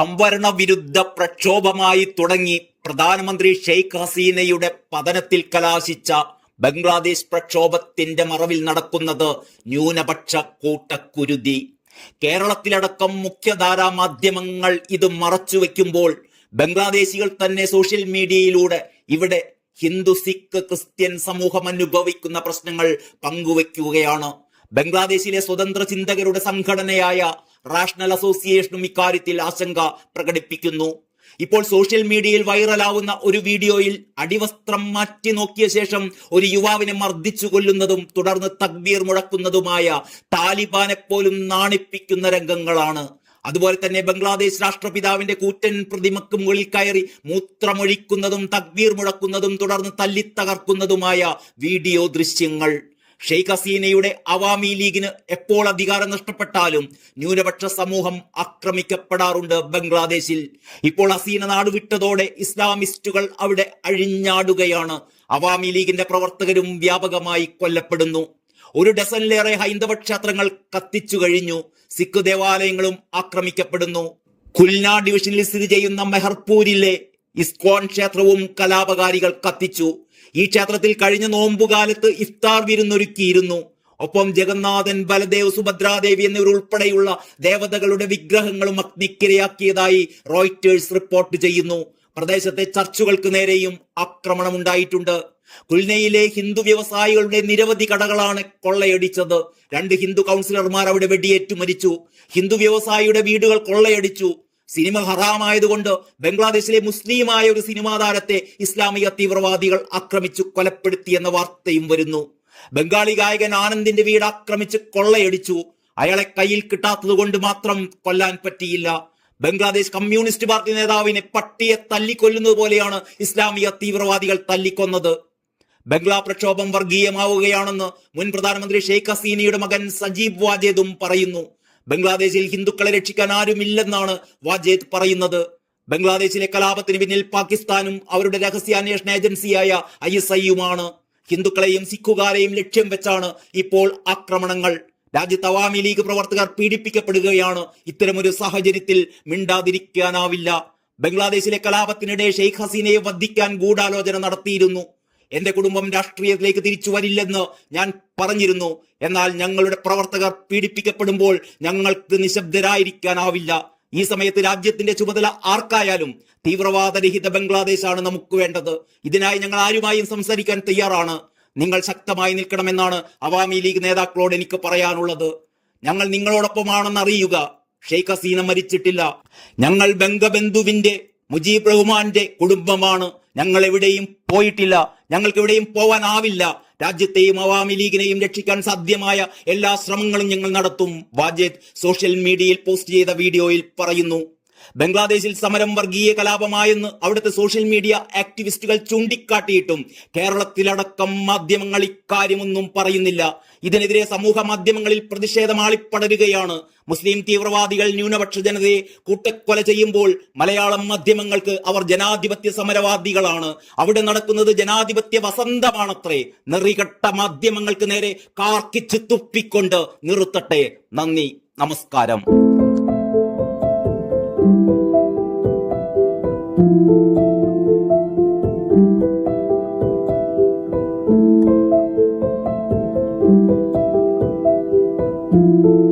സംവരണ വിരുദ്ധ പ്രക്ഷോഭമായി തുടങ്ങി പ്രധാനമന്ത്രി ഷെയ്ഖ് ഹസീനയുടെ പതനത്തിൽ കലാശിച്ച ബംഗ്ലാദേശ് പ്രക്ഷോഭത്തിന്റെ മറവിൽ നടക്കുന്നത് ന്യൂനപക്ഷ കൂട്ടക്കുരുതി. കേരളത്തിലടക്കം മുഖ്യധാരാ മാധ്യമങ്ങൾ ഇത് മറച്ചു മറച്ചുവെക്കുമ്പോൾ ബംഗ്ലാദേശികൾ തന്നെ സോഷ്യൽ മീഡിയയിലൂടെ ഇവിടെ ഹിന്ദു സിഖ് ക്രിസ്ത്യൻ സമൂഹം അനുഭവിക്കുന്ന പ്രശ്നങ്ങൾ പങ്കുവെക്കുകയാണ് ബംഗ്ലാദേശിലെ സ്വതന്ത്ര ചിന്തകരുടെ സംഘടനയായ റാഷണൽ അസോസിയേഷനും ഇക്കാര്യത്തിൽ ആശങ്ക പ്രകടിപ്പിക്കുന്നു. ഇപ്പോൾ സോഷ്യൽ മീഡിയയിൽ വൈറലാവുന്ന ഒരു വീഡിയോയിൽ അടിവസ്ത്രം മാറ്റി നോക്കിയ ശേഷം ഒരു യുവാവിനെ മർദ്ദിച്ചു കൊല്ലുന്നതും തുടർന്ന് തക്ബീർ മുഴക്കുന്നതുമായ താലിബാനെ പോലും നാണിപ്പിക്കുന്ന രംഗങ്ങളാണ്. അതുപോലെ തന്നെ ബംഗ്ലാദേശ് രാഷ്ട്രപിതാവിന്റെ കൂറ്റൻ പ്രതിമക്ക് മുകളിൽ കയറി മൂത്രമൊഴിക്കുന്നതും തക്ബീർ മുഴക്കുന്നതും തുടർന്ന് തല്ലിത്തകർക്കുന്നതുമായ വീഡിയോ ദൃശ്യങ്ങൾ. ഷെയ്ഖ് ഹസീനയുടെ അവാമി ലീഗിന് എപ്പോൾ അധികാരം നഷ്ടപ്പെട്ടാലും ന്യൂനപക്ഷ സമൂഹം ആക്രമിക്കപ്പെടാറുണ്ട് ബംഗ്ലാദേശിൽ. ഇപ്പോൾ ഹസീന നാടുവിട്ടതോടെ ഇസ്ലാമിസ്റ്റുകൾ അവിടെ അഴിഞ്ഞാടുകയാണ്. അവാമി ലീഗിന്റെ പ്രവർത്തകരും വ്യാപകമായി കൊല്ലപ്പെടുന്നു. ഒരു ഡസനിലേറെ ഹൈന്ദവ ക്ഷേത്രങ്ങൾ കത്തിച്ചു കഴിഞ്ഞു. സിഖ് ദേവാലയങ്ങളും ആക്രമിക്കപ്പെടുന്നു. ഖുൽന ഡിവിഷനിൽ സ്ഥിതി ചെയ്യുന്ന മെഹർപൂരിലെ ഇസ്കോൺ ക്ഷേത്രവും കലാപകാരികൾ കത്തിച്ചു. ഈ ക്ഷേത്രത്തിൽ കഴിഞ്ഞ നോമ്പുകാലത്ത് ഇഫ്താർ വിരുന്നൊരുക്കിയിരുന്നു. ഒപ്പം ജഗന്നാഥൻ ബലദേവ് സുഭദ്രാദേവി എന്നിവരുൾപ്പെടെയുള്ള ദേവതകളുടെ വിഗ്രഹങ്ങളും അഗ്നിക്കിരയാക്കിയതായി റോയിറ്റേഴ്സ് റിപ്പോർട്ട് ചെയ്യുന്നു. പ്രദേശത്തെ ചർച്ചുകൾക്ക് നേരെയും ആക്രമണം ഉണ്ടായിട്ടുണ്ട് കുൽനയിലെ ഹിന്ദു വ്യവസായികളുടെ നിരവധി കടകളാണ് കൊള്ളയടിച്ചത്. രണ്ട് ഹിന്ദു കൗൺസിലർമാർ അവിടെ വെടിയേറ്റു മരിച്ചു. ഹിന്ദു വ്യവസായിയുടെ വീടുകൾ കൊള്ളയടിച്ചു. സിനിമ ഹറാമായതുകൊണ്ട് ബംഗ്ലാദേശിലെ മുസ്ലിമായ ഒരു സിനിമാ താരത്തെ ഇസ്ലാമിക തീവ്രവാദികൾ ആക്രമിച്ചു കൊലപ്പെടുത്തി എന്ന വാർത്തയും വരുന്നു. ബംഗാളി ഗായകൻ ആനന്ദിന്റെ വീട് ആക്രമിച്ച് കൊള്ളയടിച്ചു. അയാളെ കയ്യിൽ കിട്ടാത്തത് കൊണ്ട് മാത്രം കൊല്ലാൻ പറ്റിയില്ല. ബംഗ്ലാദേശ് കമ്മ്യൂണിസ്റ്റ് പാർട്ടി നേതാവിനെ പട്ടിയെ തല്ലിക്കൊല്ലുന്നത് പോലെയാണ് ഇസ്ലാമിക തീവ്രവാദികൾ തല്ലിക്കൊന്നത്. ബംഗ്ലാ പ്രക്ഷോഭം വർഗീയമാവുകയാണെന്ന് മുൻ പ്രധാനമന്ത്രി ഷെയ്ഖ് ഹസീനയുടെ മകൻ സജീബ് വാജേദും പറയുന്നു. ബംഗ്ലാദേശിൽ ഹിന്ദുക്കളെ രക്ഷിക്കാൻ ആരുമില്ലെന്നാണ് വാജേദ് പറയുന്നത്. ബംഗ്ലാദേശിലെ കലാപത്തിന് പിന്നിൽ പാകിസ്ഥാനും അവരുടെ രഹസ്യാന്വേഷണ ഏജൻസിയായ ഐ എസ് ഐയുമാണ്. ഹിന്ദുക്കളെയും സിഖുകാരെയും ലക്ഷ്യം വെച്ചാണ് ഇപ്പോൾ ആക്രമണങ്ങൾ. രാജ്യത്ത് അവാമി ലീഗ് പ്രവർത്തകർ പീഡിപ്പിക്കപ്പെടുകയാണ്. ഇത്തരമൊരു സാഹചര്യത്തിൽ മിണ്ടാതിരിക്കാനാവില്ല. ബംഗ്ലാദേശിലെ കലാപത്തിനിടെ ഷെയ്ഖ് ഹസീനയെ വധിക്കാൻ ഗൂഢാലോചന നടത്തിയിരുന്നു. എന്റെ കുടുംബം രാഷ്ട്രീയത്തിലേക്ക് തിരിച്ചു വരില്ലെന്ന് ഞാൻ പറഞ്ഞിരുന്നു. എന്നാൽ ഞങ്ങളുടെ പ്രവർത്തകർ പീഡിപ്പിക്കപ്പെടുമ്പോൾ ഞങ്ങൾക്ക് നിശബ്ദരായിരിക്കാനാവില്ല. ഈ സമയത്ത് രാജ്യത്തിന്റെ ചുമതല ആർക്കായാലും തീവ്രവാദരഹിത ബംഗ്ലാദേശാണ് നമുക്ക് വേണ്ടത്. ഇതിനായി ഞങ്ങൾ ആരുമായും സംസാരിക്കാൻ തയ്യാറാണ്. നിങ്ങൾ ശക്തമായി നിൽക്കണമെന്നാണ് അവാമി ലീഗ് നേതാക്കളോട് എനിക്ക് പറയാനുള്ളത്. ഞങ്ങൾ നിങ്ങളോടൊപ്പമാണെന്ന് അറിയുക. ഷെയ്ഖ് ഹസീന മരിച്ചിട്ടില്ല. ഞങ്ങൾ ബംഗബന്ധുവിന്റെ മുജീബ് റഹ്മാന്റെ കുടുംബമാണ്. ഞങ്ങൾ എവിടെയും പോയിട്ടില്ല. ഞങ്ങൾക്ക് എവിടെയും പോവാനാവില്ല. രാജ്യത്തെയും അവാമി ലീഗിനെയും രക്ഷിക്കാൻ സാധ്യമായ എല്ലാ ശ്രമങ്ങളും ഞങ്ങൾ നടത്തും. വാജേദ് സോഷ്യൽ മീഡിയയിൽ പോസ്റ്റ് ചെയ്ത വീഡിയോയിൽ പറയുന്നു. ബംഗ്ലാദേശിൽ സമരം വർഗീയ കലാപമായെന്ന് അവിടുത്തെ സോഷ്യൽ മീഡിയ ആക്ടിവിസ്റ്റുകൾ ചൂണ്ടിക്കാട്ടിയിട്ടും കേരളത്തിലടക്കം മാധ്യമങ്ങൾ ഇക്കാര്യമൊന്നും പറയുന്നില്ല. ഇതിനെതിരെ സമൂഹ മാധ്യമങ്ങളിൽ പ്രതിഷേധം ആളിപ്പടരുകയാണ്. മുസ്ലിം തീവ്രവാദികൾ ന്യൂനപക്ഷ ജനതയെ കൂട്ടക്കൊല ചെയ്യുമ്പോൾ മലയാളം മാധ്യമങ്ങൾക്ക് അവർ ജനാധിപത്യ സമരവാദികളാണ്. അവിടെ നടക്കുന്നത് ജനാധിപത്യ വസന്തമാണത്രേ. നെറികെട്ട മാധ്യമങ്ങൾക്ക് നേരെ കാർക്കിച്ച് തുപ്പിക്കൊണ്ട് നിർത്തട്ടെ. നന്ദി. നമസ്കാരം. Thank you.